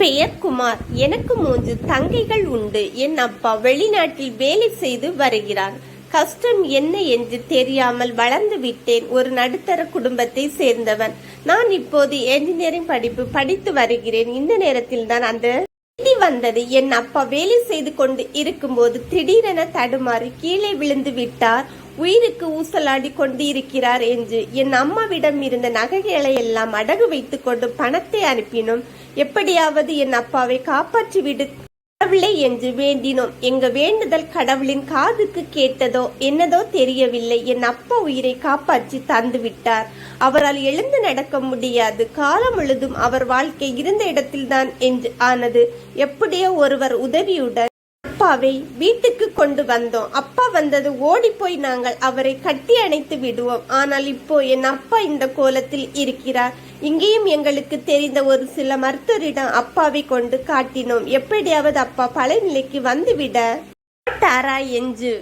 பெயர் குமார் எனக்கு மூன்று தங்கைகள் உண்டு. என் அப்பா வெளிநாட்டில் வேலை செய்து வருகிறார். கஷ்டம் என்ன என்று தெரியாமல் வளர்ந்து விட்டேன். ஒரு நடுத்தர குடும்பத்தை சேர்ந்தவன். நான் இப்போது என்ஜினியரிங் படிப்பு படித்து வருகிறேன். இந்த நேரத்தில் தான் அந்த செய்தி வந்தது. என் அப்பா வேலை செய்து கொண்டு இருக்கும்போது திடீரென தடுமாறி கீழே விழுந்து விட்டார். உயிருக்கு ஊசலாடி கொண்டு இருக்கிறார் என்று என் அம்மாவிடம் இருந்த நகைகளை எல்லாம் அடகு வைத்துக்கொண்டு பணத்தை அனுப்பினோம். எப்படியாவது என் அப்பாவை காப்பாற்றி விடு கடவுளே என்று வேண்டினோம். எங்க வேண்டுதல் கடவுளின் காதுக்கு கேட்டதோ என்னதோ தெரியவில்லை. என் அப்பா உயிரை காப்பாற்றி தந்து விட்டார். அவரால் எழுந்து நடக்க முடியாது. காலம் முழுதும் அவர் வாழ்க்கை இருந்த இடத்தில்தான் என்று ஆனது. எப்படியோ ஒருவர் உதவியுடன் அப்பாவை வீட்டுக்கு கொண்டு வந்தோம். அப்பா வந்தது ஓடி போய் நாங்கள் அவரை கட்டி அணைத்து விடுவோம். ஆனால் இப்போ என் அப்பா இந்த கோலத்தில் இருக்கிறார். இங்கேயும் எங்களுக்கு தெரிந்த ஒரு சில மருத்துவரிடம் அப்பாவை கொண்டு காட்டினோம். எப்படியாவது அப்பா பழைய நிலைக்கு வந்துவிட மாட்டாரா என்று.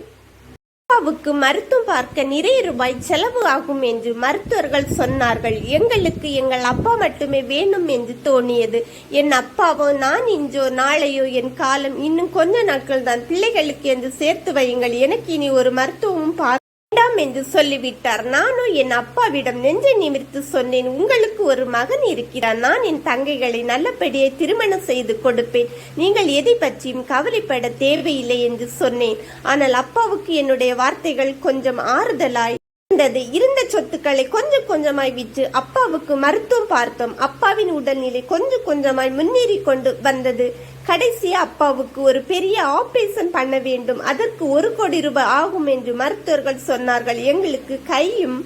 அப்பாவுக்கு மருத்துவம் பார்க்க நிறைய ரூபாய் செலவு ஆகும் என்று மருத்துவர்கள் சொன்னார்கள். எங்களுக்கு எங்கள் அப்பா மட்டுமே வேணும் என்று தோணியது. என் அப்பாவோ நான் இன்றோ நாளையோ என் காலம் இன்னும் கொஞ்ச நாட்கள் தான் பிள்ளைகளுக்கு என்று சேர்த்து வையுங்கள். எனக்கு இனி ஒரு மருத்துவமும் பார்க்க வேண்டாம் என்று சொல்லிவிட்டார். நானும் என் அப்பாவிடம் நெஞ்சை நிமிர்த்து சொன்னேன் உங்களுக்கு ஒரு மகன் இருக்கிறார் நான் என் தங்கைகளை நல்லபடியே திருமணம் செய்து கொடுப்பேன். நீங்கள் எதை பற்றியும் கவலைப்பட தேவையில்லை என்று சொன்னேன். ஆனால் அப்பாவுக்கு என்னுடைய வார்த்தைகள் கொஞ்சம் ஆறுதலாய் இருந்தது. இருந்த சொத்துக்களை கொஞ்சம் கொஞ்சமாய் விற்று அப்பாவுக்கு மருத்துவம் பார்த்தோம். அப்பாவின் உடல்நிலை கொஞ்சம் கொஞ்சமாய் முன்னேறி கொண்டு வந்தது. கடைசியா அப்பாவுக்கு ஒரு பெரிய ஆபரேஷன் பண்ண வேண்டும். அதற்கு ஒரு கோடி ரூபாய் ஆகும் என்று மருத்துவர்கள் சொன்னார்கள். எங்களுக்கு கையும்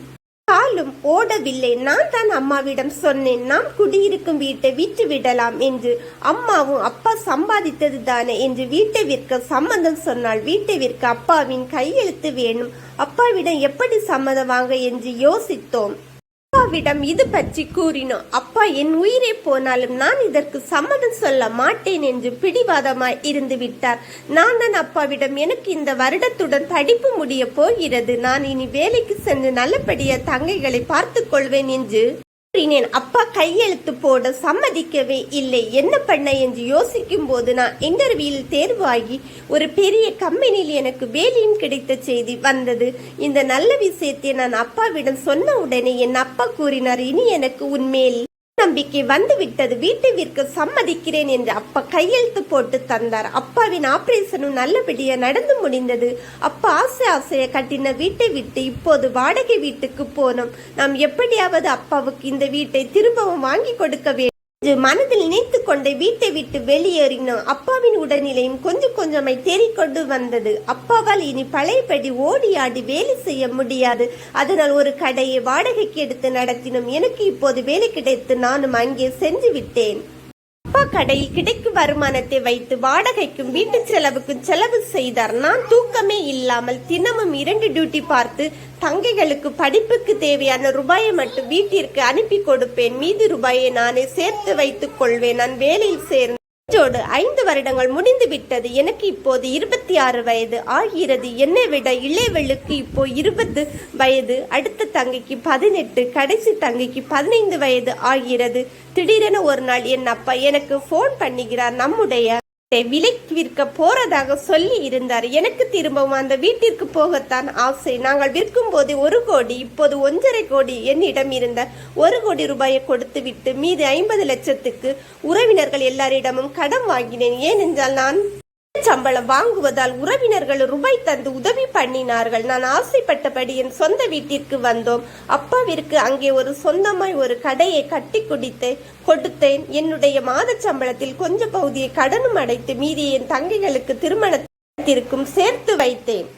காலும் ஓடவில்லை. நான் தான் அம்மாவிடம் சொன்னேன். நாம் குடியிருக்கும் வீட்டை விற்று விடலாம் என்று. அம்மாவும் அப்பா சம்பாதித்தது தானே என்று வீட்டை விற்க சம்மதம் சொன்னால் வீட்டை விற்க அப்பாவின் கையெழுத்து வேணும். அப்பாவிடம் எப்படி சம்மதம் வாங்க என்று யோசித்தோம். அப்பாவிடம் இது பற்றி கூறினோம். அப்பா என் உயிரே போனாலும் நான் இதற்கு சம்மதம் சொல்ல மாட்டேன் என்று பிடிவாதமாய் இருந்து விட்டார். நான் தான் அப்பாவிடம் எனக்கு இந்த வருடத்துடன் படிப்பு முடிய போகிறது. நான் இனி வேலைக்கு சென்று நல்லபடியா தங்கைகளை பார்த்து கொள்வேன் என்று கூறினேன் அப்பா கையெழுத்து போட சம்மதிக்கவே இல்லை. என்ன பண்ண? என்று யோசிக்கும் போது நான் இன்டர்வியூவில் தேர்வாகி ஒரு பெரிய கம்பெனியில் எனக்கு வேலையும் கிடைத்த செய்தி வந்தது. இந்த நல்ல விஷயத்தை நான் அப்பாவிடம் சொன்ன உடனே என் அப்பா கூறினார் இனி எனக்கு உன்மேல் நம்பிக்கை வந்து விட்டது வீட்டை சம்மதிக்கிறேன் என்று அப்பா கையெழுத்து போட்டு தந்தார். அப்பாவின் ஆபரேஷனும் நல்லபடியா நடந்து முடிந்தது. அப்பா ஆசை ஆசையை கட்டின வீட்டை விட்டு இப்போது வாடகை வீட்டுக்கு போனோம். நாம் எப்படியாவது அப்பாவுக்கு இந்த வீட்டை திரும்பவும் வாங்கி கொடுக்க வேண்டும். மனதில் நினைத்து கொண்டு வீட்டை விட்டு வெளியேறினோம் அப்பாவின் உடல்நிலையும் கொஞ்சம் கொஞ்சமாய் தேறிக்கொண்டு வந்தது. அப்பாவால் இனி பழையபடி ஓடி ஆடி வேலை செய்ய முடியாது. அதனால் ஒரு கடையை வாடகைக்கு எடுத்து நடத்தினோம். எனக்கு இப்போது வேலை கிடைத்து நானும் அங்கே சென்று விட்டேன் அப்பா கடையில் கிடைக்கும் வருமானத்தை வைத்து வாடகைக்கும் வீட்டு செலவுக்கும் செலவு செய்தார். நான் தூக்கமே இல்லாமல் தினமும் இரண்டு டியூட்டி பார்த்து தங்கைகளுக்கு படிப்புக்கு தேவையான ரூபாயை மட்டும் வீட்டிற்கு அனுப்பி கொடுப்பேன். மீதி ரூபாயை நானே சேர்த்து வைத்துக் கொள்வேன். நான் வேலையில் சேர்ந்து இதோடு ஐந்து வருடங்கள் முடிந்து விட்டது எனக்கு இப்போது இருபத்தி ஆறு வயது. ஆகிறது. என்னை விட இளையவளுக்கு இப்போ இருபது வயது. அடுத்த தங்கைக்கு பதினெட்டு கடைசி தங்கைக்கு பதினைந்து வயது ஆகிறது. திடீரென ஒரு நாள் என் அப்பா எனக்கு ஃபோன் பண்ணுகிறார் நம்முடைய விலைக்கு விற்க போறதாக சொல்லி இருந்தார். எனக்கு திரும்பவும் அந்த வீட்டிற்கு போகத்தான் ஆசை. நாங்கள் விற்கும் போது ஒரு கோடி இப்போது ஒன்றரை கோடி என்னிடம் இருந்த ஒரு கோடி ரூபாயை கொடுத்து விட்டு மீது ஐம்பது லட்சத்துக்கு உறவினர்கள் எல்லாரிடமும் கடன் வாங்கினேன். ஏனென்றால் நான் சம்பளம் வாங்குவதால் உறவினர்கள் ரூபாய் தந்து உதவி பண்ணினார்கள். நான் ஆசைப்பட்டபடி என் சொந்த வீட்டிற்கு வந்தோம். அப்பாவிற்கு அங்கே ஒரு சொந்தமாய் ஒரு கடையை கட்டி குடித்து கொடுத்தேன். என்னுடைய மாத சம்பளத்தில் கொஞ்ச பகுதியை கடனும் அடைத்து மீதி என் தங்கைகளுக்கு திருமணத்திற்கும் சேர்த்து வைத்தேன்.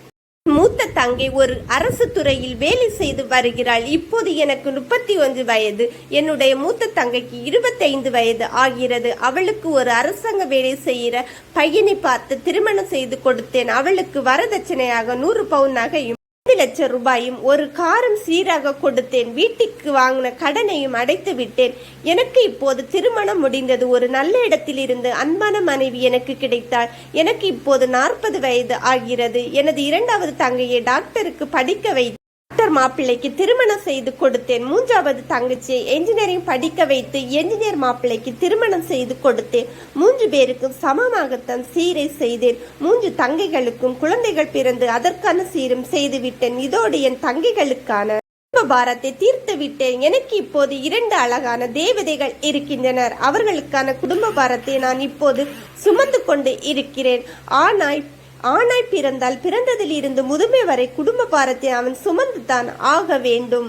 மூத்த தங்கை ஒரு அரசு துறையில் வேலை செய்து வருகிறாள். இப்போது எனக்கு முப்பத்தி ஒன்று வயது. என்னுடைய மூத்த தங்கைக்கு இருபத்தைந்து வயது ஆகிறது. அவளுக்கு ஒரு அரசாங்க வேலை செய்கிற பையனை பார்த்து திருமணம் செய்து கொடுத்தேன். அவளுக்கு வரதட்சணையாக நூறு பவுன் நகையும் லட்சம் ரூபாயும் ஒரு காரும் சீராக கொடுத்தேன். வீட்டுக்கு வாங்கின கடனையும் அடைத்து விட்டேன். எனக்கு இப்போது திருமணம் முடிந்தது. ஒரு நல்ல இடத்தில் இருந்து அன்பான மனைவி எனக்கு கிடைத்தாள். எனக்கு இப்போது நாற்பது வயது ஆகிறது. எனது இரண்டாவது தங்கையை டாக்டருக்கு படிக்க வை டாக்டர் மாப்பிள்ளைக்கு திருமணம் செய்து கொடுத்தேன். மூன்றாவது தங்கச்சியை என்ஜினியரிங் படிக்க வைத்து என்ஜினியர் மாப்பிள்ளைக்கு திருமணம் செய்து கொடுத்தேன். மூன்று பேருக்கும் சமமாகத்தான் சீரை செய்தேன். மூன்று தங்கைகளுக்கும் குழந்தைகள் பிறந்து அதற்கான சீரும் செய்து விட்டேன். இதோடு என் தங்கைகளுக்கான குடும்ப பாரத்தை தீர்த்து விட்டேன். எனக்கு இப்போது இரண்டு அழகான தேவதைகள் இருக்கின்றனர். அவர்களுக்கான குடும்ப பாரத்தை நான் இப்போது சுமந்து கொண்டு இருக்கிறேன். ஆனால் ஆனாய் பிறந்தால் பிறந்ததிலிருந்து முதுமை வரை குடும்ப பாரத்தை அவன் சுமந்துதான் ஆக வேண்டும்.